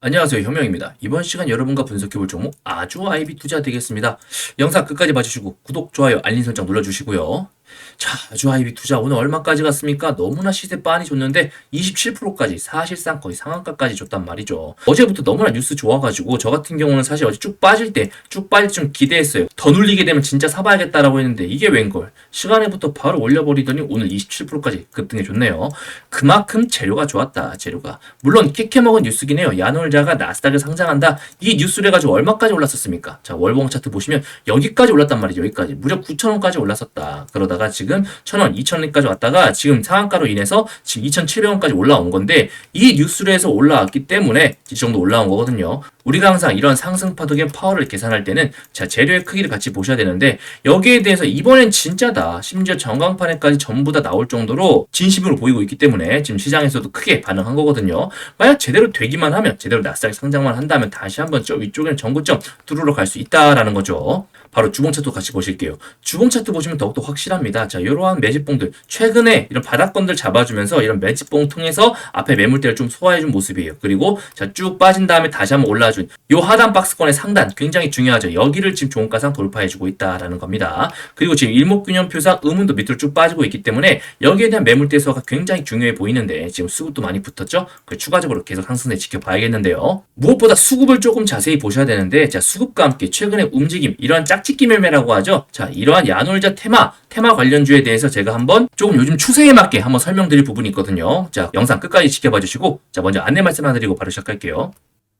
안녕하세요. 현명입니다. 이번 시간 여러분과 분석해볼 종목 아주 아이비 투자 되겠습니다. 영상 끝까지 봐주시고 구독, 좋아요, 알림 설정 눌러주시고요. 자, 아주 아이비 투자 오늘 얼마까지 갔습니까? 너무나 시세 빤히 줬는데 27%까지 사실상 거의 상한가까지 줬단 말이죠. 어제부터 너무나 뉴스 좋아가지고 저 같은 경우는 사실 어제 쭉 빠질 때 쭉 빠질 좀 기대했어요. 더 눌리게 되면 진짜 사봐야겠다라고 했는데 이게 웬걸? 시간에부터 바로 올려버리더니 오늘 27%까지 급등해 줬네요. 그만큼 재료가 좋았다. 재료가 물론 캐캐 먹은 뉴스긴 해요. 야놀자가 나스닥에 상장한다. 이 뉴스를 해가지고 얼마까지 올랐었습니까? 자 월봉 차트 보시면 여기까지 올랐단 말이죠. 여기까지 무려 9,000원까지 올랐었다. 그러다 가 지금 1,000원, 2,000원까지 왔다가 지금 상한가로 인해서 지금 2,700원까지 올라온 건데 이 뉴스를 해서 올라왔기 때문에 이 정도 올라온 거거든요. 우리가 항상 이런 상승 파동의 파워를 계산할 때는 자 재료의 크기를 같이 보셔야 되는데 여기에 대해서 이번엔 진짜다. 심지어 전광판에까지 전부 다 나올 정도로 진심으로 보이고 있기 때문에 지금 시장에서도 크게 반응한 거거든요. 만약 제대로 되기만 하면 제대로 나스닥 상장만 한다면 다시 한번 저 위쪽에는 전고점 뚫으러 갈 수 있다라는 거죠. 바로 주봉 차트 같이 보실게요. 주봉 차트 보시면 더욱더 확실합니다. 자, 이러한 매집봉들 최근에 이런 바닥권들 잡아주면서 이런 매집봉 통해서 앞에 매물대를 좀 소화해준 모습이에요. 그리고 자, 쭉 빠진 다음에 다시 한번 올라 준 요 하단 박스권의 상단 굉장히 중요하죠. 여기를 지금 종가상 돌파해주고 있다라는 겁니다. 그리고 지금 일목균형표상 의문도 밑으로 쭉 빠지고 있기 때문에 여기에 대한 매물대 소화가 굉장히 중요해 보이는데 지금 수급도 많이 붙었죠. 그 추가적으로 계속 상승세 지켜봐야겠는데요. 무엇보다 수급을 조금 자세히 보셔야 되는데 자 수급과 함께 최근의 움직임 이러한 짝짓기 매매라고 하죠. 자 이러한 야놀자 테마 테마 관련주에 대해서 제가 한번 조금 요즘 추세에 맞게 한번 설명드릴 부분이 있거든요. 자 영상 끝까지 지켜봐 주시고 자 먼저 안내 말씀 하나 드리고 바로 시작할게요.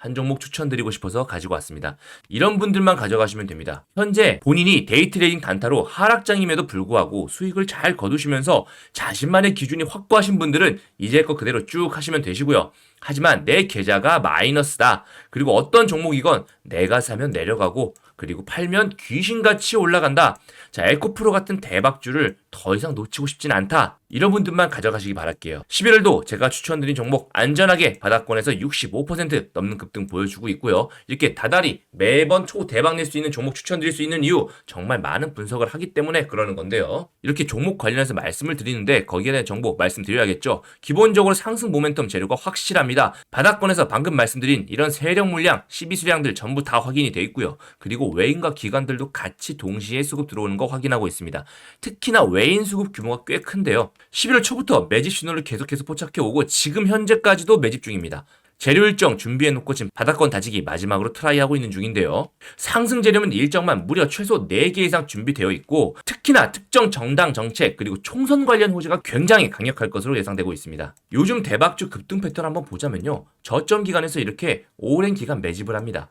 한 종목 추천드리고 싶어서 가지고 왔습니다. 이런 분들만 가져가시면 됩니다. 현재 본인이 데이트레이딩 단타로 하락장임에도 불구하고 수익을 잘 거두시면서 자신만의 기준이 확고하신 분들은 이제 거 그대로 쭉 하시면 되시고요. 하지만 내 계좌가 마이너스다. 그리고 어떤 종목이건 내가 사면 내려가고 그리고 팔면 귀신같이 올라간다. 자, 에코프로 같은 대박주를 더 이상 놓치고 싶진 않다. 이런 분들만 가져가시기 바랄게요. 11월도 제가 추천드린 종목 안전하게 바닥권에서 65% 넘는 급등 보여주고 있고요. 이렇게 다달이 매번 초 대박 낼 수 있는 종목 추천드릴 수 있는 이유 정말 많은 분석을 하기 때문에 그러는 건데요. 이렇게 종목 관련해서 말씀을 드리는데 거기에 대한 정보 말씀드려야겠죠. 기본적으로 상승 모멘텀 재료가 확실합니다. 바닥권에서 방금 말씀드린 이런 세력 물량, 12수량들 전부 다 확인이 돼 있고요. 그리고 외인과 기관들도 같이 동시에 수급 들어오는 거 확인하고 있습니다. 특히나 외인 수급 규모가 꽤 큰데요. 11월 초부터 매집 신호를 계속해서 포착해 오고 지금 현재까지도 매집 중입니다. 재료 일정 준비해놓고 지금 바닥권 다지기 마지막으로 트라이하고 있는 중인데요. 상승 재료는 일정만 무려 최소 4개 이상 준비되어 있고 특히나 특정 정당 정책 그리고 총선 관련 호재가 굉장히 강력할 것으로 예상되고 있습니다. 요즘 대박주 급등 패턴 한번 보자면요. 저점 기간에서 이렇게 오랜 기간 매집을 합니다.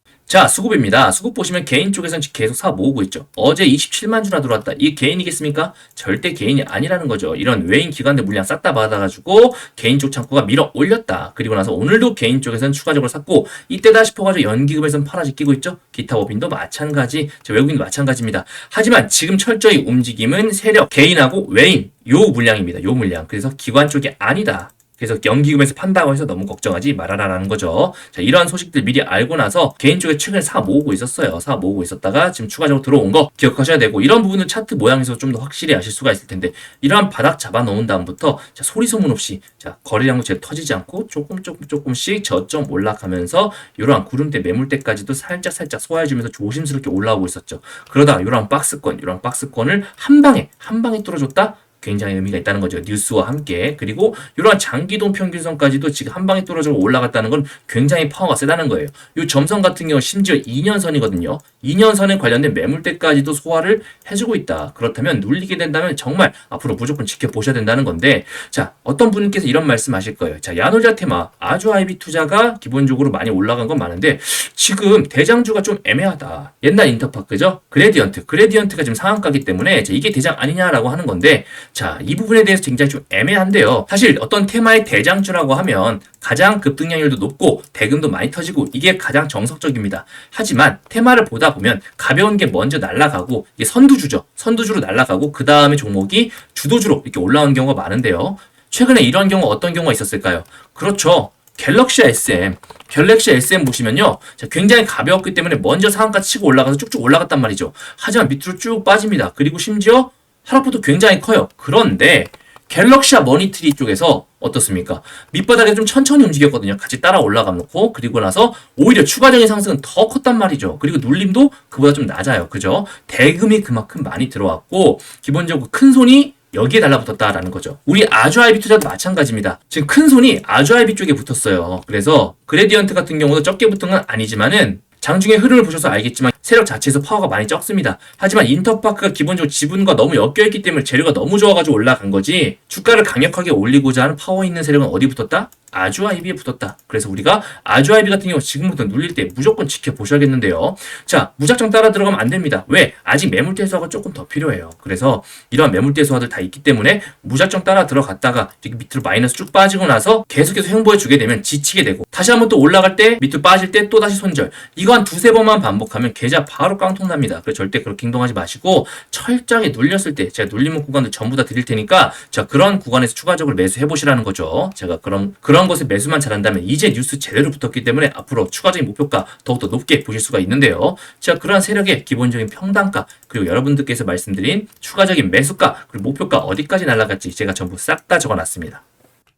자, 수급입니다. 수급 보시면 개인 쪽에서는 계속 사 모으고 있죠. 어제 27만 주나 들어왔다. 이게 개인이겠습니까? 절대 개인이 아니라는 거죠. 이런 외인 기관들 물량 싹 다 받아가지고 개인 쪽 창구가 밀어 올렸다. 그리고 나서 오늘도 개인 쪽에서는 추가적으로 샀고 이때다 싶어가지고 연기금에서는 팔아지 끼고 있죠. 기타 법인도 마찬가지, 저 외국인도 마찬가지입니다. 하지만 지금 철저히 움직임은 세력, 개인하고 외인 요 물량입니다. 요 물량. 그래서 기관 쪽이 아니다. 그래서 연기금에서 판다고 해서 너무 걱정하지 말아라라는 거죠. 자, 이러한 소식들 미리 알고 나서 개인 쪽에 최근에 사 모으고 있었어요. 사 모으고 있었다가 지금 추가적으로 들어온 거 기억하셔야 되고 이런 부분은 차트 모양에서 좀 더 확실히 아실 수가 있을 텐데 이러한 바닥 잡아 놓은 다음부터 자, 소리 소문 없이 자, 거래량도 제대로 터지지 않고 조금 조금 조금씩 저점 올라가면서 이러한 구름대 매물대까지도 살짝 살짝 소화해주면서 조심스럽게 올라오고 있었죠. 그러다가 이러한 박스권, 이러한 박스권을 한 방에 한 방에 뚫어줬다. 굉장히 의미가 있다는 거죠. 뉴스와 함께. 그리고 이러한 장기동 평균선까지도 지금 한 방에 뚫어져 올라갔다는 건 굉장히 파워가 세다는 거예요. 이 점선 같은 경우 심지어 2년선이거든요. 2년선에 관련된 매물대까지도 소화를 해주고 있다. 그렇다면 눌리게 된다면 정말 앞으로 무조건 지켜보셔야 된다는 건데 자 어떤 분께서 이런 말씀 하실 거예요. 자 야노자 테마 아주 아이비 투자가 기본적으로 많이 올라간 건 많은데 지금 대장주가 좀 애매하다. 옛날 인터파크죠. 그레디언트. 그레디언트가 지금 상한가기 때문에 자, 이게 대장 아니냐라고 하는 건데 자, 이 부분에 대해서 굉장히 좀 애매한데요. 사실 어떤 테마의 대장주라고 하면 가장 급등량률도 높고 대금도 많이 터지고 이게 가장 정석적입니다. 하지만 테마를 보다 보면 가벼운 게 먼저 날아가고 이게 선두주죠. 선두주로 날아가고 그 다음에 종목이 주도주로 이렇게 올라온 경우가 많은데요. 최근에 이런 경우 어떤 경우가 있었을까요? 그렇죠. 갤럭시 SM, 갤럭시 SM 보시면요. 자, 굉장히 가벼웠기 때문에 먼저 상한가 치고 올라가서 쭉쭉 올라갔단 말이죠. 하지만 밑으로 쭉 빠집니다. 그리고 심지어 하락폭도 굉장히 커요. 그런데 갤럭시와 머니트리 쪽에서 어떻습니까? 밑바닥에 좀 천천히 움직였거든요. 같이 따라 올라가 놓고 그리고 나서 오히려 추가적인 상승은 더 컸단 말이죠. 그리고 눌림도 그보다 좀 낮아요. 그죠? 대금이 그만큼 많이 들어왔고 기본적으로 큰 손이 여기에 달라붙었다라는 거죠. 우리 아주 아이비 투자도 마찬가지입니다. 지금 큰 손이 아주 아이비 쪽에 붙었어요. 그래서 그레디언트 같은 경우도 적게 붙은 건 아니지만은 장중의 흐름을 보셔서 알겠지만 세력 자체에서 파워가 많이 적습니다. 하지만 인터파크가 기본적으로 지분과 너무 엮여있기 때문에 재료가 너무 좋아가지고 올라간 거지 주가를 강력하게 올리고자 하는 파워 있는 세력은 어디 붙었다? 아주 아이비에 붙었다. 그래서 우리가 아주 아이비 같은 경우 지금부터 눌릴 때 무조건 지켜보셔야겠는데요. 자, 무작정 따라 들어가면 안 됩니다. 왜? 아직 매물대 소화가 조금 더 필요해요. 그래서 이러한 매물대 소화들 다 있기 때문에 무작정 따라 들어갔다가 이렇게 밑으로 마이너스 쭉 빠지고 나서 계속해서 횡보해 주게 되면 지치게 되고 다시 한번 또 올라갈 때 밑으로 빠질 때 또 다시 손절 이거 한 두세 번만 반복하면 계좌 바로 깡통 납니다. 그래서 절대 그렇게 행동하지 마시고 철저하게 눌렸을 때 제가 눌리는 구간들 전부 다 드릴 테니까 자 그런 구간에서 추가적으로 매수해 보시라는 거죠. 제가 그런 그런 것에 매수만 잘한다면 이제 뉴스 제대로 붙었기 때문에 앞으로 추가적인 목표가 더욱더 높게 보실 수가 있는데요. 자 그러한 세력의 기본적인 평단가 그리고 여러분들께서 말씀드린 추가적인 매수가 그리고 목표가 어디까지 날아갈지 제가 전부 싹 다 적어놨습니다.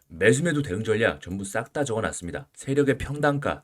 매수매도 대응 전략 전부 싹 다 적어놨습니다. 세력의 평단가,